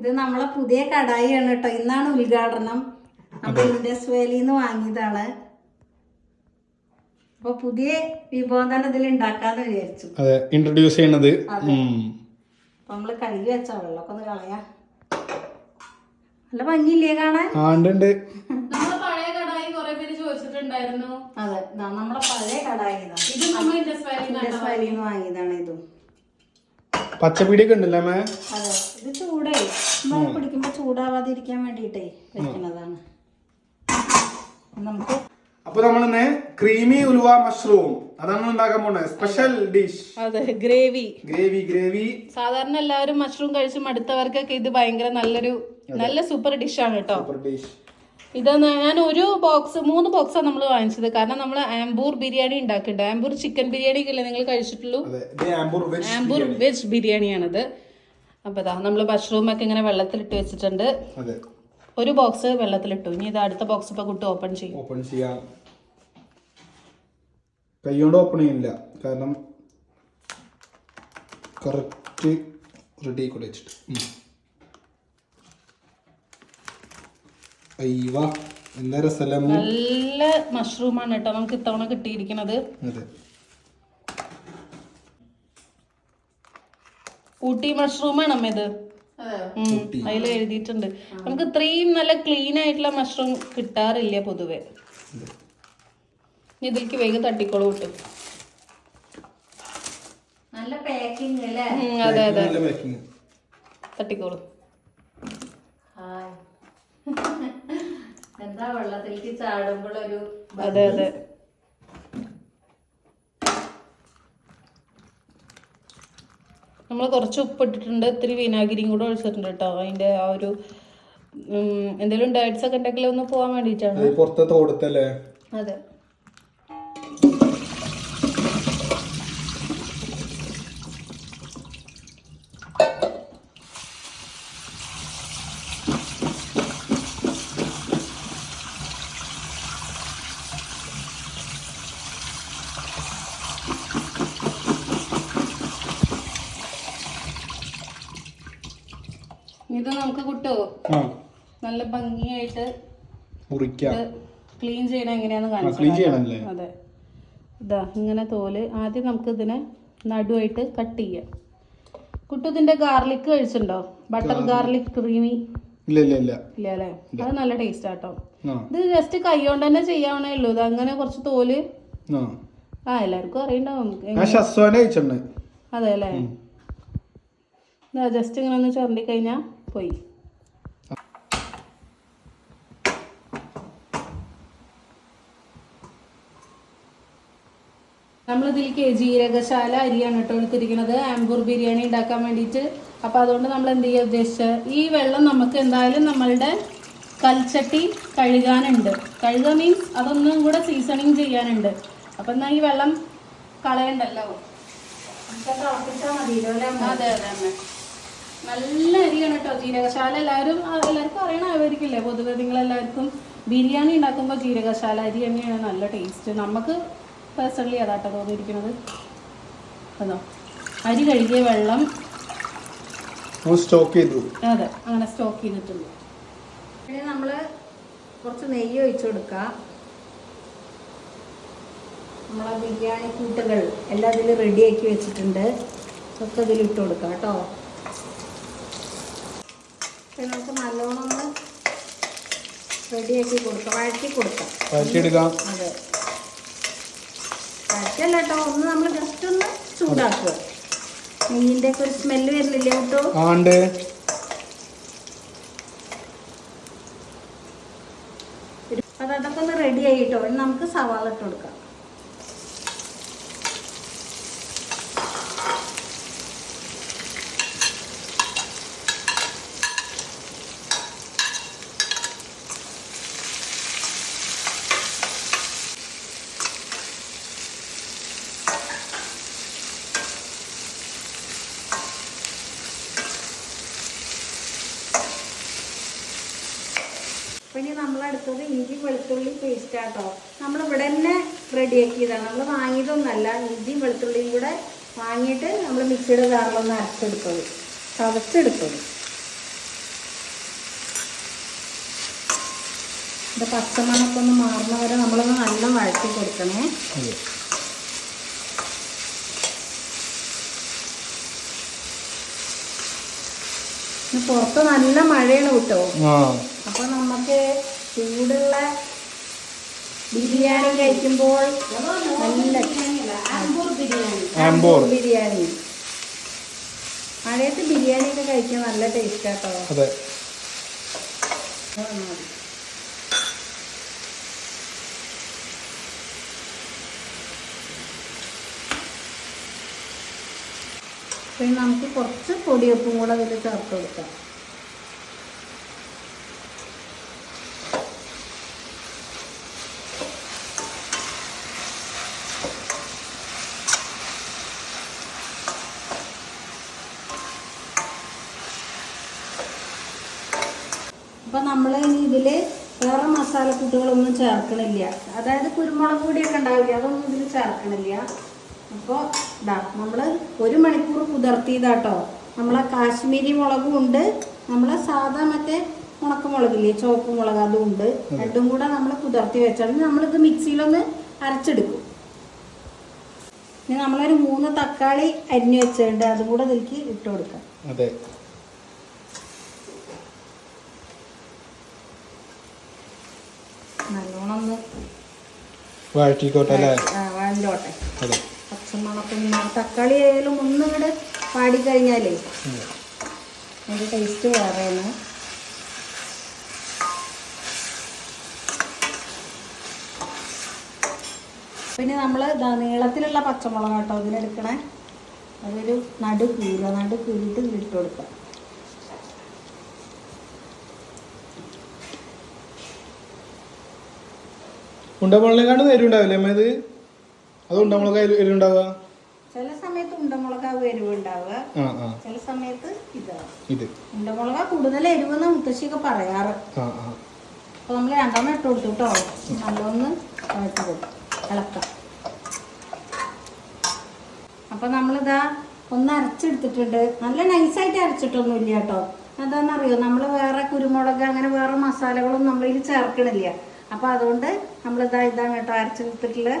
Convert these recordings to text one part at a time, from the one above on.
ഇത് നമ്മളെ പുതിയ കടായിയാണ് കേട്ടോ ഇന്നാണ് ഉദ്ഘാടനം. അപ്പൊ ഇൻഡസ് വാലിന്ന് വാങ്ങിയതാണ്. അപ്പൊ പുതിയ വിഭവം തന്നെ ഇതിൽ ഉണ്ടാക്കാന്ന് വിചാരിച്ചു. അതെ ഇൻട്രൊഡ്യൂസ് ചെയ്യണത്. നമ്മൾ കഴുകി വെച്ച വെള്ളമൊക്കെ ഒന്ന് കളയാ. നല്ല ഭംഗിയില്ലേ കാണാൻ? ആ ഉണ്ട് ഉണ്ട് പഴയ കടായി കുറെ പേര് ചോദിച്ചിട്ടുണ്ടായിരുന്നു. അതെ നമ്മളെ പഴയ കടായി ഇതാ. ഇത് നമ്മൾ ഇൻഡസ് വാലി ഇൻഡസ് വാലിന്ന് വാങ്ങിയതാണ് ഇതും. പച്ചപ്പീടിയൊക്കെ ഉണ്ടല്ലേ മേ അതെ ഇത് ചൂടേ. നമ്മൾ പിടിക്കുമ്പോ ചൂടാവാതിരിക്കാൻ വേണ്ടിയിട്ടേ വെക്കുന്നതാണ്. നമുക്ക് അപ്പൊ നമ്മളിന്ന് ക്രീമി ഉലുവ മഷ്റൂം അതാണ് ഉണ്ടാക്കാൻ പോണത് സ്പെഷ്യൽ ഡിഷ് അതെ ഗ്രേവി ഗ്രേവി ഗ്രേവി സാധാരണ എല്ലാവരും മഷ്റൂം കഴിച്ച് മടുത്തവർക്കൊക്കെ ഇത് ഭയങ്കര നല്ലൊരു നല്ല സൂപ്പർ ഡിഷ് ആണ് കേട്ടോ. സൂപ്പർ ഡിഷ് ഇത് ഞാൻ ഒരു ബോക്സ് മൂന്ന് ബോക്സാണ് നമ്മൾ വാങ്ങിച്ചത്. കാരണം നമ്മൾ ആംബൂർ ബിരിയാണി ഉണ്ടാക്കുന്നുണ്ട് ആംബൂർ ചിക്കൻ ബിരിയാണി ഒക്കെ നിങ്ങൾ കഴിച്ചിട്ടുള്ളൂ. ആംബൂർ വെജ് ബിരിയാണിയാണിത്. അപ്പോൾ ഇതാ നമ്മൾ മഷ്റൂമൊക്കെ ഇങ്ങനെ വെള്ളത്തിലിട്ട് വെച്ചിട്ടുണ്ട്. ഒരു ബോക്സ് വെള്ളത്തിലിട്ടു. ഇനി ഇത് അടുത്ത ബോക്സ് ഇപ്പോൾ കുട്ടി ഓപ്പൺ ചെയ്യും. ഓപ്പൺ ചെയ്യാം. കൈകൊണ്ട് ഓപ്പൺ ചെയ്യുന്നില്ല കാരണം കറക്റ്റ് റെഡി കൂടെ വെച്ചിട്ട് ഉം. അയ്യവ എന്താ രസമല്ലേ അമ്മു? നല്ല മഷ്റൂമാണ് കേട്ടോ നമുക്ക് ഇത്തവണ കിട്ടിയിരിക്കുന്നത് ഊട്ടി മഷ്റൂമാണ് അമ്മ ഇത്. അതിൽ എഴുതിയിട്ടുണ്ട്. നമുക്ക് ഇത്രയും നല്ല ക്ലീൻ ആയിട്ടുള്ള മഷ്റൂം കിട്ടാറില്ല പൊതുവെ. ഇനി ഇതിലേക്ക് വേഗം തട്ടിക്കോളൂ കിട്ടും നല്ല പാക്കിംഗ് അല്ലേ? അതെ അതെ തട്ടിക്കോളൂ ഹായ് എന്താ വെള്ളത്തിലേക്ക് ചാടുമ്പോഴൊരു അതെ അതെ. നമ്മൾ കുറച്ച് ഉപ്പിട്ടിട്ടുണ്ട് ഇത്തിരി വിനാഗിരിയും കൂടെ ഒഴിച്ചിട്ടുണ്ട് കേട്ടോ. അതിന്റെ ആ ഒരു ഉം, എന്തെങ്കിലും ഡയറ്റ്സ് ഒക്കെ ഉണ്ടെങ്കിൽ ഒന്ന് പോകാൻ വേണ്ടിയിട്ടാണ്. അത് പുറത്തെ തോടത്തല്ലേ? അതെ ഇത് നമുക്ക് കിട്ടുമോ ആ നല്ല ഭംഗിയായിട്ട് മുറിക്കാം. ക്ലീൻ ചെയ്യണ എങ്ങനെയാന്ന് ക്ലീൻ കാണിച്ചു അതെ. ഇതാ ഇങ്ങനെ തോൽ ആദ്യം നമുക്ക് ഇതിനെ നടുവായിട്ട് കട്ട് ചെയ്യാം. കുട്ടു ഇതിന്റെ ഗാർലിക് കഴിച്ചിട്ടുണ്ടോ ബട്ടർ ഗാർലിക് ക്രീമി ഇല്ല ഇല്ല ഇല്ല. ഇല്ല. അല്ലേ അത് നല്ല ടേസ്റ്റ് ആട്ടോ ഇത് ജസ്റ്റ് കൈകൊണ്ട് തന്നെ ചെയ്യാവണേ ഉള്ളൂ. ഇത് അങ്ങനെ കുറച്ച് തോൽ ആ. എല്ലാവർക്കും അറിയണ്ടാവും. അതെ അല്ലേ? ജസ്റ്റ് ഇങ്ങനെ ഒന്ന് ചുരണ്ടി കഴിഞ്ഞാ പോയി. നമ്മൾ ഇതിലേക്ക് ജീരകശാല അരിയാണ് കേട്ടോ എടുത്തിരിക്കുന്നത്. ആംബൂർ ബിരിയാണി ഉണ്ടാക്കാൻ വേണ്ടിയിട്ട്. അപ്പോൾ അതുകൊണ്ട് നമ്മൾ എന്ത് ചെയ്യുക ഉദ്ദേശിച്ചത് ഈ വെള്ളം നമുക്ക് എന്തായാലും നമ്മളുടെ കൽച്ചട്ടി കഴുകാനുണ്ട്. കഴുകുക മീൻസ് അതൊന്നും കൂടെ സീസണിങ് ചെയ്യാനുണ്ട്. അപ്പം എന്നാൽ ഈ വെള്ളം കളയണ്ടല്ലോ? അതെ അതെ അമ്മ നല്ല അരിയാണ് കേട്ടോ ജീരകശാല. എല്ലാവരും എല്ലാവർക്കും എല്ലാവർക്കും അറിയണമായിരിക്കില്ലേ പൊതുവെ നിങ്ങളെല്ലാവർക്കും ബിരിയാണി ഉണ്ടാക്കുമ്പോൾ ജീരകശാല അരി തന്നെയാണ് നല്ല ടേസ്റ്റ് നമുക്ക് പേഴ്സണലി അതാട്ടോ തോന്നിയിരിക്കുന്നത്. അതോ അരി കഴുകിയ വെള്ളം. സ്റ്റോക്ക് ചെയ്തു. അതെ അങ്ങനെ സ്റ്റോക്ക് ചെയ്തിട്ടുണ്ട്. പിന്നെ നമ്മൾ കുറച്ച് നെയ്യ് ഒഴിച്ചു കൊടുക്കാം. നമ്മളെ ബിരിയാണി കൂട്ടുകൾ എല്ലാം ഇതിൽ റെഡിയാക്കി വെച്ചിട്ടുണ്ട്. ഒക്കെ ഇതിൽ ഇട്ട് കൊടുക്കാം കേട്ടോ. പിന്നെ നമുക്ക് നല്ലോണം ഒന്ന് റെഡിയാക്കി കൊടുക്കാം. വഴറ്റി കൊടുക്കാം. അതെ. വഴറ്റല്ല കേട്ടോ ഒന്ന് നമ്മൾ ജസ്റ്റ് ഒന്ന് ചൂടാക്കുക. നെയ്യിന്റെ ഒക്കെ ഒരു സ്മെല്ല് വരുന്നില്ലേ കേട്ടോ? ആണ്ട് അത് അതൊക്കെ ഒന്ന് റെഡി ആയിട്ടോ നമുക്ക് സവാള ഇട്ട് കൊടുക്കാം. അടുത്തത് ഇഞ്ചി വെളുത്തുള്ളി പേസ്റ്റാട്ടോ നമ്മൾ ഇവിടെ തന്നെ റെഡിയാക്കിയതാണ് നമ്മൾ വാങ്ങിയതൊന്നല്ല ഇഞ്ചിയും വെളുത്തുള്ളിയും കൂടെ വാങ്ങിയിട്ട് നമ്മൾ മിക്സിയുടെ ജാറിലൊന്ന് അരച്ചെടുത്തത്. തവച്ചെടുത്തത് ഇത് പച്ചമണമൊക്കെ ഒന്ന് മാറുന്ന വരെ നമ്മളൊന്ന് നല്ല വഴറ്റി കൊടുക്കണേ. പുറത്ത് നല്ല മഴയാണ് കിട്ടോ. അപ്പൊ നമുക്ക് ചൂടുള്ള ബിരിയാണി കഴിക്കുമ്പോൾ നല്ല ആംബൂർ ബിരിയാണി. മഴയത്ത് ബിരിയാണി. ഒക്കെ കഴിക്കാൻ നല്ല ടേസ്റ്റ് ആട്ടോ അതെ പിന്നെ നമുക്ക് കുറച്ച് പൊടിയപ്പും കൂടെ അതിൽ ചേർത്ത് കൊടുക്കാം അപ്പം നമ്മൾ ഇനി ഇതിൽ വേറെ മസാലക്കൂട്ടുകളൊന്നും ചേർക്കണില്ല. അതായത് കുരുമുളക് പൊടിയൊക്കെ ഉണ്ടാവില്ല അതൊന്നും ഇതിൽ ചേർക്കണില്ല. അപ്പോൾ ഇതാ നമ്മൾ ഒരു മണിക്കൂർ കുതിർത്തിയതാട്ടോ. നമ്മളെ കാശ്മീരി മുളകും ഉണ്ട് നമ്മളെ സാധാ മറ്റേ ഉണക്കമുളകില്ലേ ചുവപ്പ് മുളക് അതും ഉണ്ട്. രണ്ടും കൂടെ നമ്മൾ കുതിർത്തി വെച്ചാൽ നമ്മളിത് മിക്സിയിലൊന്ന് അരച്ചെടുക്കും. ഇനി നമ്മളൊരു മൂന്ന് തക്കാളി അരിഞ്ഞു വെച്ചിട്ടുണ്ട് അതും കൂടെ ഇതിലേക്ക് ഇട്ട് കൊടുക്കാം. അതെ. ഒന്ന് വഴറ്റിക്കോട്ടെ അല്ലേ പച്ചമുളക് തക്കാളി ആയാലും ഒന്നിങ്ങോട്ട് പാടിക്കഴിഞ്ഞാലേ അതെ. അതിന്റെ ടേസ്റ്റ് വേറെയാണ് പിന്നെ നമ്മൾ നീളത്തിലുള്ള പച്ചമുളക് കേട്ടോ ഇതിലെടുക്കണേ അതൊരു നടു കീറുക നടു കീറിയിട്ട് ഇട്ട് കൊടുക്കാം ഉണ്ടമുളകാണ്ട് എരിവുണ്ടാവില്ലേ അമ്മ ഇത് അത് ഉണ്ടമുളക് എരിവുണ്ടാവുക? ചില സമയത്ത് ഉണ്ടമുളക എരിവ് ഉണ്ടാവുക. ആ ആ. ചില സമയത്ത് ഇതാണ് ഇത്. ഉണ്ടമുളക കൂടുതൽ എരിവെന്ന് മുത്തശ്ശിയൊക്കെ പറയാറ്. അപ്പോൾ നമ്മൾ രണ്ടെണ്ണം ഇട്ട് കൊടുത്തു കേട്ടോ നല്ലൊന്ന് വഴറ്റി കൊടുക്കും ഇളക്കാം. അപ്പൊ നമ്മളിതാ ഒന്ന് അരച്ചെടുത്തിട്ടുണ്ട്. നല്ല നൈസായിട്ട് അരച്ചിട്ടൊന്നും ഇല്ല കേട്ടോ എന്താണെന്നറിയോ നമ്മൾ വേറെ കുരുമുളക് അങ്ങനെ വേറെ മസാലകളൊന്നും നമ്മളിതിൽ ചേർക്കണില്ല. അപ്പോൾ അതുകൊണ്ട് നമ്മൾ ഇതാ ഇതാണ് കേട്ടോ അരച്ചെടുത്തിട്ടുള്ളത്.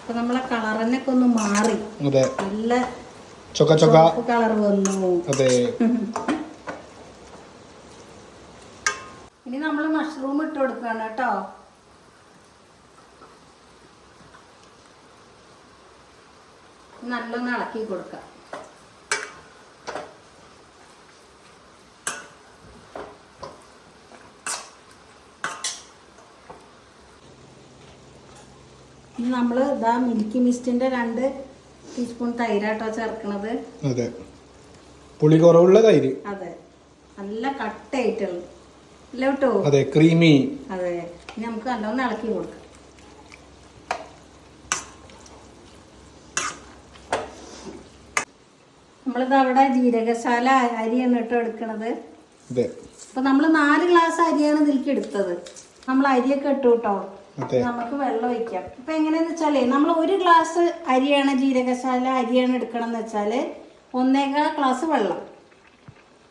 അപ്പൊ നമ്മളെ കളറിനൊക്കെ ഒന്ന് മാറി. നല്ല ചൊക്ക ചൊക്ക. കളർ വന്നു. അതെ. ഇനി നമ്മൾ മഷ്റൂം ഇട്ട് കൊടുക്കുകയാണ് കേട്ടോ. നല്ലൊന്ന് ഇളക്കി കൊടുക്കാം. ഇനി നമ്മൾ ഇതാ മിൽക്കി മിസ്റ്റിന്റെ രണ്ട് ടീസ്പൂൺ തൈരാട്ടോ ചേർക്കണത്. അതെ. പുളി കുറവുള്ള തൈര്. അതെ. നല്ല കട്ടായിട്ടുള്ളത് ഇല്ല കേട്ടോ അതെ ക്രീമി അതെ. ഇനി നമുക്ക് നല്ലോണം ഇളക്കി കൊടുക്കാം. നമ്മളിത് അവിടെ ജീരകശാല അരിയാണ് കേട്ടോ എടുക്കണത്. അപ്പൊ നമ്മൾ നാല് ഗ്ലാസ് അരിയാണ് ഇതിലേക്ക് എടുത്തത്. നമ്മൾ അരിയൊക്കെ ഇട്ടു കേട്ടോ നമുക്ക് വെള്ളം ഒഴിക്കാം. ഇപ്പൊ എങ്ങനെയാന്ന് വെച്ചാലേ നമ്മൾ ഒരു ഗ്ലാസ് അരിയാണ് ജീരകശാല അരിയാണ് എടുക്കണം എന്ന് വെച്ചാൽ ഒന്നേകാൽ ഗ്ലാസ് വെള്ളം.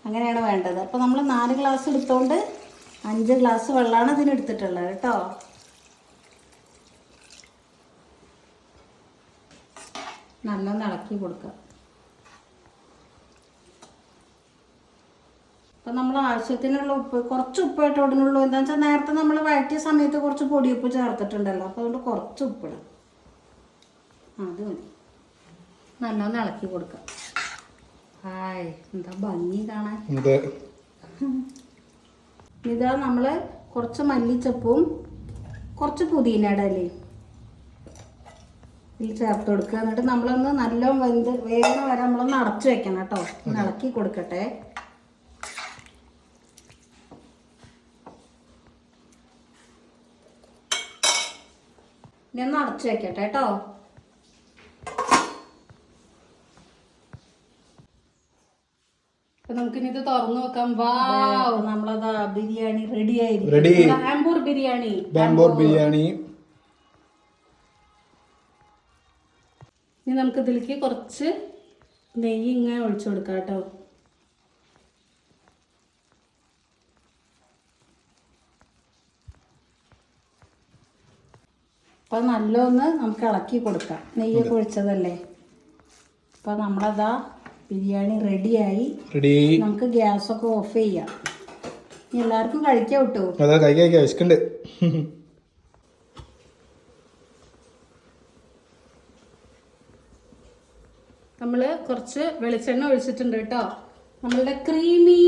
അങ്ങനെയാണ് വേണ്ടത്. അപ്പൊ നമ്മൾ നാല് ഗ്ലാസ് എടുത്തോണ്ട് അഞ്ച് ഗ്ലാസ് വെള്ളമാണ് ഇതിന് എടുത്തിട്ടുള്ളത് കേട്ടോ നല്ലൊന്ന് ഇളക്കി കൊടുക്കാം. അപ്പം നമ്മൾ ആവശ്യത്തിനുള്ള ഉപ്പ് കുറച്ച് ഉപ്പ് ഇട്ട് ഇടുന്നുള്ളൂ. എന്താ വെച്ചാൽ നേരത്തെ നമ്മൾ വഴറ്റിയ സമയത്ത് കുറച്ച് പൊടിയുപ്പ് ചേർത്തിട്ടുണ്ടല്ലോ. അപ്പോൾ അതുകൊണ്ട് കുറച്ച് ഉപ്പിടാം. അത് മതി. നല്ലോണം ഇളക്കി കൊടുക്കാം. ഹായ് എന്താ ഭംഗി കാണാൻ? ഇതാ നമ്മൾ കുറച്ച് മല്ലിച്ചപ്പും കുറച്ച് പുതിനയുടെ അല്ലേ ഇതിൽ ചേർത്ത് കൊടുക്കുക. എന്നിട്ട് നമ്മളൊന്ന് നല്ലോണം വെന്ത് വേഗം വരെ നമ്മളൊന്ന് അടച്ചു വെക്കണം കേട്ടോ. ഇളക്കി കൊടുക്കട്ടെ. ഒന്ന് അടച്ചു വെക്കട്ടെ കേട്ടോ. നമുക്കിനി ഇത് തുറന്നു നോക്കാം. വാവ് നമ്മളതാ ബിരിയാണി റെഡി ആയി റെഡി ആംബൂർ ബിരിയാണി. ബാംബൂർ ബിരിയാണി. ഇനി നമുക്ക് ഇതിലേക്ക് കുറച്ച് നെയ്യ് ഇങ്ങനെ ഒഴിച്ചു കൊടുക്കാം കേട്ടോ. അപ്പം നല്ലൊന്ന് നമുക്ക് ഇളക്കി കൊടുക്കാം. നെയ്യൊക്കെ ഒഴിച്ചതല്ലേ? അപ്പം നമ്മളതാ ബിരിയാണി റെഡിയായി. റെഡി. നമുക്ക് ഗ്യാസൊക്കെ ഓഫ് ചെയ്യാം. എല്ലാവർക്കും കഴിക്കാം കേട്ടോ അതാ കൈ കഴിക്കാം. വിശക്കുണ്ട് നമ്മൾ കുറച്ച് വെളിച്ചെണ്ണ ഒഴിച്ചിട്ടുണ്ട് കേട്ടോ. നമ്മളുടെ ക്രീമി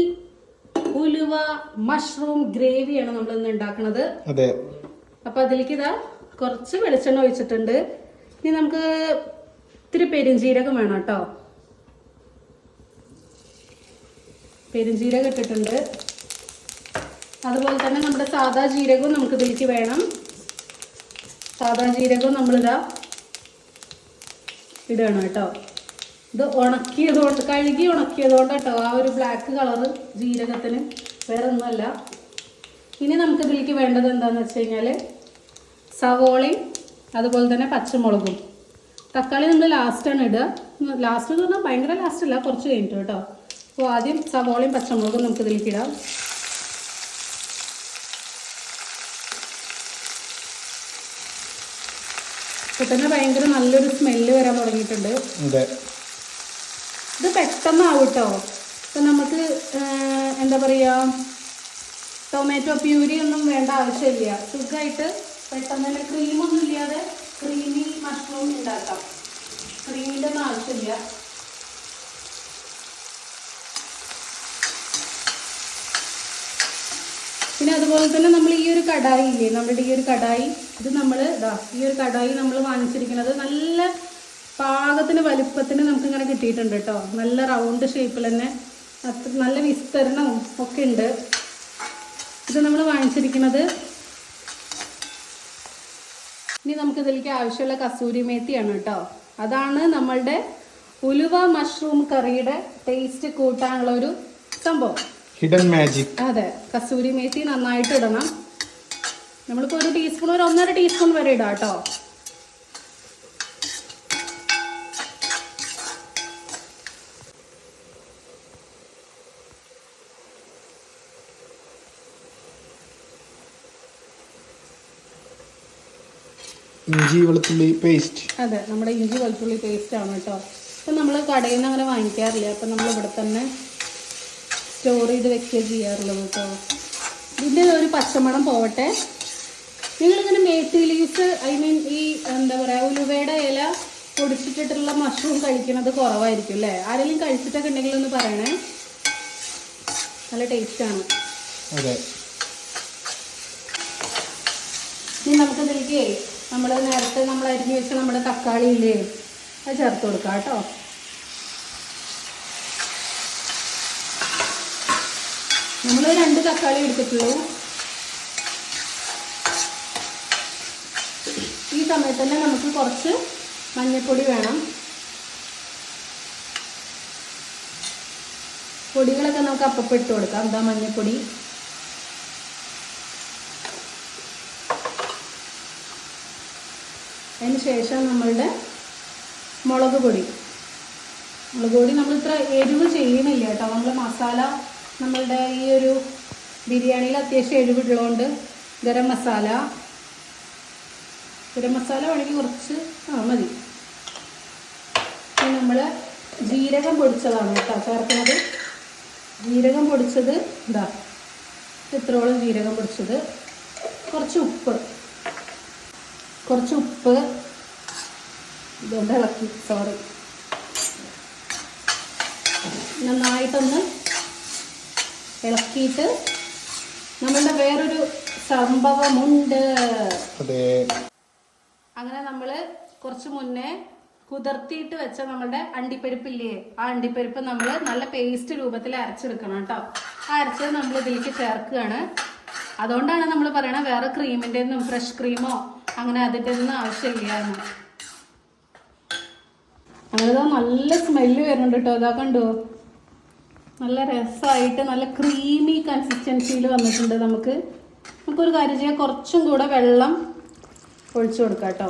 ഉലുവ മഷ്റൂം ഗ്രേവിയാണ് നമ്മൾ ഇന്ന് ഉണ്ടാക്കുന്നത് അതെ. അപ്പൊ അതിലേക്ക് ഇതാ കുറച്ച് വെളിച്ചെണ്ണ ഒഴിച്ചിട്ടുണ്ട്. ഇനി നമുക്ക് ഇത്തിരി പെരുംജീരകം വേണം കേട്ടോ. പെരുംജീരകം ഇട്ടിട്ടുണ്ട്. അതുപോലെ തന്നെ നമ്മുടെ സാദാ ജീരകവും നമുക്ക് ഇതിലേക്ക് വേണം. സാദാ ജീരകവും നമ്മളിതാ ഇടണം കേട്ടോ. ഇത് ഉണക്കിയതുകൊണ്ട് കഴുകി ഉണക്കിയതുകൊണ്ട് കേട്ടോ ആ ഒരു ബ്ലാക്ക് കളറ് ജീരകത്തിന് വേറെ ഒന്നുമല്ല ഇനി നമുക്ക് ഇതിലേക്ക് വേണ്ടത് എന്താണെന്ന് വെച്ച് കഴിഞ്ഞാൽ സവോളയും അതുപോലെ തന്നെ പച്ചമുളകും. തക്കാളി നമ്മൾ ലാസ്റ്റാണ് ഇടുക. ലാസ്റ്റ് എന്ന് പറഞ്ഞാൽ ഭയങ്കര ലാസ്റ്റ് അല്ല കുറച്ച് കഴിഞ്ഞിട്ട് കേട്ടോ. അപ്പോൾ ആദ്യം സവോളയും പച്ചമുളകും നമുക്ക് ഇതിലേക്ക് ഇടാം. ഇപ്പൊ തന്നെ ഭയങ്കര നല്ലൊരു സ്മെല്ല് വരാൻ തുടങ്ങിയിട്ടുണ്ട്. ഇത് പെട്ടെന്നാവും കേട്ടോ. ഇപ്പം നമുക്ക് എന്താ പറയുക ടൊമാറ്റോ പ്യൂരി ഒന്നും വേണ്ട ആവശ്യമില്ല. സുഖമായിട്ട് പെട്ടെന്ന് തന്നെ ക്രീമൊന്നും ഇല്ലാതെ ക്രീമി മഷ്റൂം ഉണ്ടാക്കാം. ക്രീമിന്റെ ഒന്നും ആവശ്യമില്ല. പിന്നെ അതുപോലെ തന്നെ നമ്മൾ ഈ ഒരു കടായി ഇല്ലേ നമ്മുടെ ഈ ഒരു കടായി ഇത് നമ്മൾ ഇതാ ഈ ഒരു കടായി നമ്മൾ വാങ്ങിച്ചിരിക്കുന്നത് നല്ല പാകത്തിന് വലുപ്പത്തിന് നമുക്ക് ഇങ്ങനെ കിട്ടിയിട്ടുണ്ട് കേട്ടോ. നല്ല റൗണ്ട് ഷേപ്പിൽ തന്നെ നല്ല വിസ്തരണവും ഒക്കെ ഉണ്ട്. ഇത് നമ്മൾ വാങ്ങിച്ചിരിക്കുന്നത് ഇനി നമുക്ക് ഇതിലേക്ക് ആവശ്യമുള്ള കസൂരി മേത്തിയാണ് കേട്ടോ. അതാണ് നമ്മളുടെ ഉലുവ മഷ്റൂം കറിയുടെ ടേസ്റ്റ് കൂട്ടാനുള്ള ഒരു സംഭവം. ഹിഡൻ മാജിക് അതെ കസൂരി മേത്തി നന്നായിട്ട് ഇടണം. നമ്മളിപ്പോൾ ഒരു ടീസ്പൂൺ ഒരു ഒന്നര ടീസ്പൂൺ വരെ ഇടാം കേട്ടോ. ഇഞ്ചി വെളുത്തുള്ളി പേസ്റ്റ് അതെ നമ്മുടെ ഇഞ്ചി വെളുത്തുള്ളി പേസ്റ്റ് ആണ് കേട്ടോ. അപ്പം നമ്മൾ കടയിൽ നിന്ന് അങ്ങനെ വാങ്ങിക്കാറില്ല. അപ്പം നമ്മൾ ഇവിടെ തന്നെ സ്റ്റോർ ചെയ്ത് വെക്കുക ചെയ്യാറുള്ളത് കേട്ടോ. ഇതിന്റെ ഒരു പച്ചമണം പോവട്ടെ. നിങ്ങളിങ്ങനെ മേത്തി ലീവ്സ് ഐ മീൻ ഈ എന്താ പറയുക ഉലുവയുടെ ഇല പൊടിച്ചിട്ടിട്ടുള്ള മഷ്റൂം കഴിക്കുന്നത് കുറവായിരിക്കും അല്ലേ? ആരെങ്കിലും കഴിച്ചിട്ടൊക്കെ ഉണ്ടെങ്കിൽ ഒന്ന് പറയണേ. നല്ല ടേസ്റ്റാണ് അതെ. ഇനി നമുക്ക് ഇതിലേക്ക് നമ്മൾ നേരത്തെ നമ്മൾ അരിഞ്ഞു വെച്ച നമ്മുടെ തക്കാളി ഇല്ലേ അത് ചേർത്ത് കൊടുക്കാം കേട്ടോ. നമ്മൾ രണ്ട് തക്കാളി എടുത്തിട്ടുള്ളൂ. ഈ സമയത്ത് തന്നെ നമുക്ക് കുറച്ച് മഞ്ഞൾപ്പൊടി വേണം. പൊടികളൊക്കെ നമുക്ക് അപ്പം ഇട്ട് കൊടുക്കാം. എന്താ മഞ്ഞൾപ്പൊടി അതിന് ശേഷം നമ്മളുടെ മുളക് പൊടി. മുളക് പൊടി നമ്മൾ ഇത്ര എരിവ് ചെയ്യുന്നില്ല കേട്ടോ. നമ്മൾ മസാല നമ്മളുടെ ഈ ഒരു ബിരിയാണിയിൽ അത്യാവശ്യം എരിവുള്ളതുകൊണ്ട് ഗരം മസാല ഗരം മസാല വേണമെങ്കിൽ കുറച്ച് ആ മതി. നമ്മൾ ജീരകം പൊടിച്ചതാണ് കേട്ടോ ചേർക്കുന്നത്. ജീരകം പൊടിച്ചത് ഇതാ ഇത്രോളം ജീരകം പൊടിച്ചത്. കുറച്ച് ഉപ്പ്. കുറച്ച് ഉപ്പ്. ഇതുകൊണ്ട് ഇളക്കി. സോറി നന്നായിട്ടൊന്ന് ഇളക്കിയിട്ട് നമ്മളുടെ വേറൊരു സംഭവമുണ്ട്. അങ്ങനെ നമ്മൾ കുറച്ച് മുന്നേ കുതിർത്തിയിട്ട് വെച്ച നമ്മളുടെ അണ്ടിപ്പരിപ്പില്ലേ? ആ അണ്ടിപ്പരിപ്പ് നമ്മൾ നല്ല പേസ്റ്റ് രൂപത്തിൽ അരച്ചെടുക്കണം കേട്ടോ. ആ അരച്ചത് നമ്മൾ ഇതിലേക്ക് ചേർക്കുകയാണ്. അതുകൊണ്ടാണ് നമ്മൾ പറയണത് വേറെ ക്രീമിന്റെ ഒന്നും ഫ്രഷ് ക്രീമോ അങ്ങനെ അതിന്റെ ഒന്നും ആവശ്യമില്ല അതായത് നല്ല സ്മെല്ല് വരുന്നുണ്ട് കേട്ടോ ഇതാ കണ്ടോ? നല്ല രസമായിട്ട് നല്ല ക്രീമി കൺസിസ്റ്റൻസിയിൽ വന്നിട്ടുണ്ട് നമുക്ക്. നമുക്കൊരു കാര്യം ചെയ്യാം. കുറച്ചും കൂടെ വെള്ളം ഒഴിച്ചു കൊടുക്കാം കേട്ടോ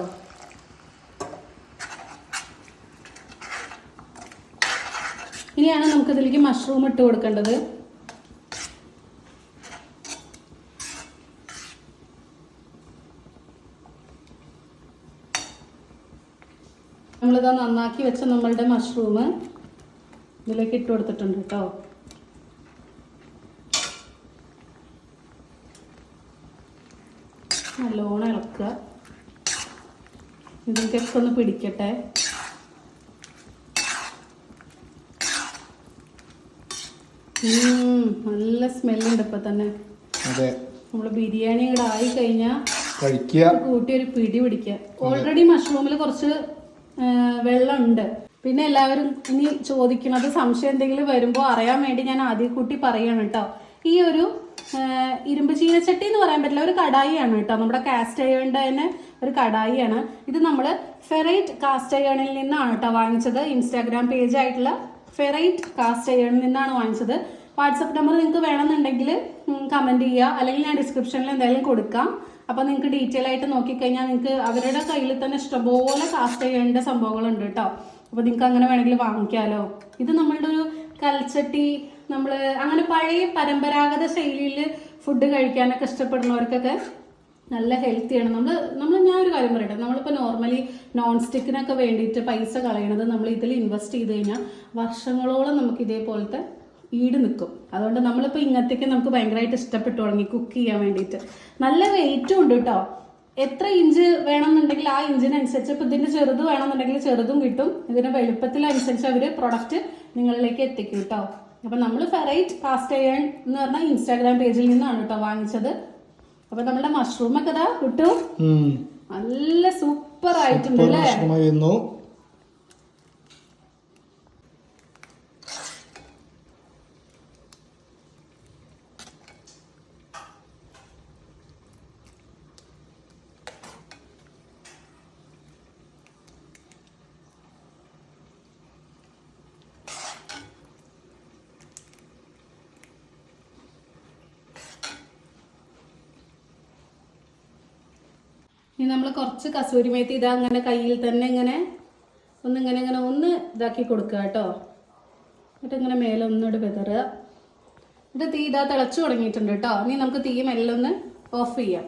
ഇനിയാണ് നമുക്കിതിലേക്ക് മഷ്റൂം ഇട്ട് കൊടുക്കേണ്ടത്. നമ്മളിതാ നന്നാക്കി വെച്ച നമ്മളുടെ മഷ്റൂം ഇതിലേക്ക് ഇട്ട് കൊടുത്തിട്ടുണ്ട് കേട്ടോ. നല്ലോണം ഇളക്കുക. ഇതിലേക്കൊക്കെ ഒന്ന് പിടിക്കട്ടെ. നല്ല സ്മെല്ലുണ്ട് ഇപ്പൊ തന്നെ. അതെ. നമ്മൾ ബിരിയാണി ഇവിടെ ആയി കഴിഞ്ഞാൽ കഴിക്കുക. കൂട്ടി ഒരു പിടി പിടിക്കുക. ഓൾറെഡി മഷ്റൂമിൽ കുറച്ച് വെള്ളമുണ്ട്. പിന്നെ എല്ലാവരും ഇനി ചോദിക്കുന്നത് സംശയം എന്തെങ്കിലും വരുമ്പോൾ അറിയാൻ വേണ്ടി ഞാൻ ആദ്യം കൂട്ടി പറയാണ് കേട്ടോ. ഈ ഒരു ഇരുമ്പ് ചീനച്ചട്ടി എന്ന് പറയാൻ പറ്റില്ല ഒരു കടായിയാണ് കേട്ടോ. നമ്മുടെ കാസ്റ്റ് അയേണിന്റെ തന്നെ ഒരു കടായിയാണ്. ഇത് നമ്മൾ ഫെറൈറ്റ് കാസ്റ്റ് അയേണിൽ നിന്നാണ് കേട്ടോ വാങ്ങിച്ചത്. ഇൻസ്റ്റാഗ്രാം പേജ് ആയിട്ടുള്ള ഫെറൈറ്റ് കാസ്റ്റ് അയേണിൽ നിന്നാണ് വാങ്ങിച്ചത്. വാട്സപ്പ് നമ്പർ നിങ്ങൾക്ക് വേണമെന്നുണ്ടെങ്കിൽ കമന്റ് ചെയ്യുക. അല്ലെങ്കിൽ ഞാൻ ഡിസ്ക്രിപ്ഷനിൽ എന്തായാലും കൊടുക്കാം. അപ്പൊ നിങ്ങൾക്ക് ഡീറ്റെയിൽ ആയിട്ട് നോക്കിക്കഴിഞ്ഞാൽ നിങ്ങൾക്ക് അവരുടെ കയ്യിൽ തന്നെ ഇഷ്ടംപോലെ കാസ്റ്റ് ചെയ്യേണ്ട സംഭവങ്ങളുണ്ട് കേട്ടോ അപ്പൊ നിങ്ങൾക്ക് അങ്ങനെ വേണമെങ്കിൽ വാങ്ങിക്കാലോ. ഇത് നമ്മളുടെ ഒരു കൽച്ചട്ടി നമ്മൾ അങ്ങനെ പഴയ പരമ്പരാഗത ശൈലിയിൽ ഫുഡ് കഴിക്കാനൊക്കെ ഇഷ്ടപ്പെടുന്നവർക്കൊക്കെ നല്ല ഹെൽത്തിയാണ് നമ്മൾ നമ്മൾ ഞാൻ ഒരു കാര്യം പറയട്ടെ. നമ്മളിപ്പോൾ നോർമലി നോൺ സ്റ്റിക്കിനൊക്കെ വേണ്ടിയിട്ട് പൈസ കളയണത് നമ്മൾ ഇതിൽ ഇൻവെസ്റ്റ് ചെയ്ത് കഴിഞ്ഞാൽ വർഷങ്ങളോളം നമുക്ക് ഇതേപോലത്തെ ഈട് നിൽക്കും അതുകൊണ്ട് നമ്മളിപ്പോൾ ഇങ്ങനത്തേക്ക് നമുക്ക് ഭയങ്കരമായിട്ട് ഇഷ്ടപ്പെട്ടു തുടങ്ങി കുക്ക് ചെയ്യാൻ വേണ്ടിയിട്ട് നല്ല വെയിറ്റും ഉണ്ട് കേട്ടോ എത്ര ഇഞ്ച് വേണമെന്നുണ്ടെങ്കിൽ ആ ഇഞ്ചിനനുസരിച്ച് ഇപ്പം ഇതിന്റെ ചെറുത് വേണമെന്നുണ്ടെങ്കിൽ ചെറുതും കിട്ടും. ഇതിന്റെ വലുപ്പത്തിനനുസരിച്ച് അവർ പ്രൊഡക്റ്റ് നിങ്ങളിലേക്ക് എത്തിക്കും കേട്ടോ അപ്പം നമ്മൾ ഫെറൈറ്റ് കാസ്റ്റ് അയൺ എന്ന് പറഞ്ഞാൽ ഇൻസ്റ്റാഗ്രാം പേജിൽ നിന്നാണ് കേട്ടോ വാങ്ങിച്ചത്. അപ്പം നമ്മുടെ മഷ്റൂമൊക്കെ ഇതാ കിട്ടും നല്ല സൂപ്പർ ആയിട്ടുണ്ട് അല്ലേ ഇനി നമ്മൾ കുറച്ച് കസൂരി മേത്തി ഇതാ അങ്ങനെ കയ്യിൽ തന്നെ ഇങ്ങനെ ഒന്ന് ഇങ്ങനെ ഇങ്ങനെ ഒന്ന് ഇതാക്കി കൊടുക്കുക കേട്ടോ. എന്നിട്ട് ഇങ്ങനെ മേലെ ഒന്നുകൂടെ വിതറുക. എന്നിട്ട് തീ ഇതാ തിളച്ചു തുടങ്ങിയിട്ടുണ്ട് കേട്ടോ. ഇനി നമുക്ക് തീ മെല്ലൊന്ന് ഓഫ് ചെയ്യാം.